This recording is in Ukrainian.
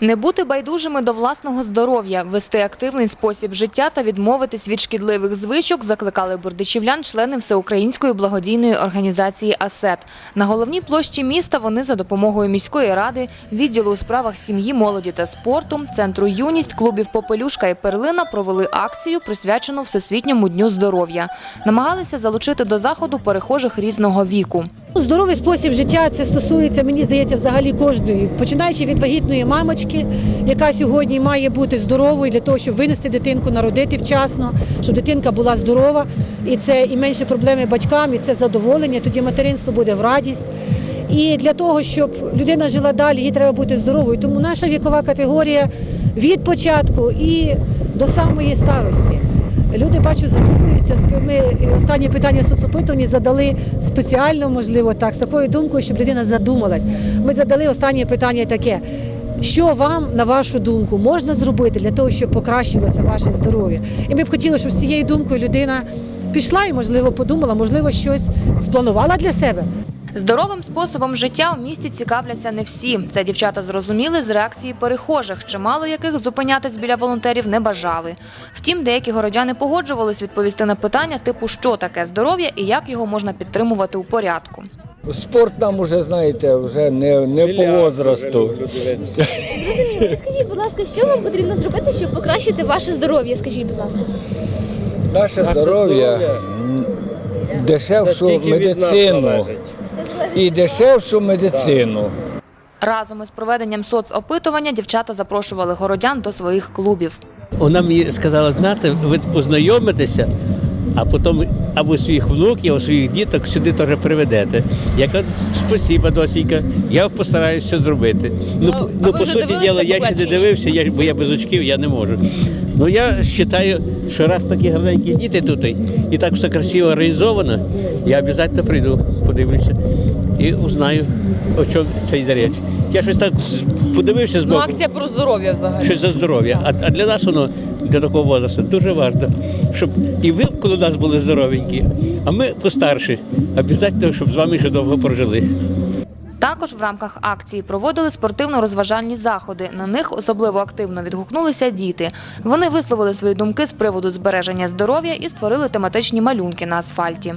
Не бути байдужими до власного здоров'я, вести активний спосіб життя та відмовитись від шкідливих звичок закликали бурдичівлян члени Всеукраїнської благодійної організації «АСЕТ». На головній площі міста вони за допомогою міської ради, відділу у справах сім'ї, молоді та спорту, центру «Юність», клубів «Попелюшка» і «Перлина» провели акцію, присвячену Всесвітньому дню здоров'я. Намагалися залучити до заходу перехожих різного віку. Здоровий спосіб життя це стосується, мені здається, взагалі кожної, починаючи від вагітної мамочки, яка сьогодні має бути здоровою для того, щоб винести дитинку, народити вчасно, щоб дитинка була здорова, і це і менше проблеми батькам, і це задоволення. Тоді материнство буде в радість. І для того, щоб людина жила далі, їй треба бути здоровою. Тому наша вікова категорія від початку і до самої старості. Люди бачу, задумуються. Ми останнє питання соцопитування задали спеціально, можливо, так, з такою думкою, щоб людина задумалась. Ми задали останнє питання таке. Що вам, на вашу думку, можна зробити для того, щоб покращилося ваше здоров'я? І ми б хотіли, щоб з цією думкою людина пішла і, можливо, подумала, можливо, щось спланувала для себе. Здоровим способом життя у місті цікавляться не всі. Це дівчата зрозуміли з реакції перехожих, чимало яких зупинятись біля волонтерів не бажали. Втім, деякі городяни погоджувались відповісти на питання типу, що таке здоров'я і як його можна підтримувати у порядку. Спорт нам уже, знаєте, вже не, не по возрасту. Скажіть, будь ласка, що вам потрібно зробити, щоб покращити ваше здоров'я? Скажіть, будь ласка. Наше здоров'я дешевшу медицину і дешевшу медицину. Разом із проведенням соцопитування дівчата запрошували городян до своїх клубів. Вона мені сказала, знаєте, ви познайомитеся, а потім або своїх внуків, або своїх діток сюди теж приведете. Я кажу, спасіба, досінька, я постараюся це зробити. Ну, а ну по суті діла, я ще не дивився, я, бо я без очків, я не можу. Ну я вважаю, що раз такі гарненькі діти тут, і так все красиво організовано, я обов'язково прийду, подивлюся і узнаю, о чому це йде річ. Я щось так подивився з Ну, акція про здоров'я взагалі. Щось за здоров'я. А, а для нас воно для такого возрасту дуже важливо, щоб і ви коли нас були здоровенькі, а ми постарші. Обов'язково, щоб з вами ще довго прожили. Також в рамках акції проводили спортивно-розважальні заходи. На них особливо активно відгукнулися діти. Вони висловили свої думки з приводу збереження здоров'я і створили тематичні малюнки на асфальті.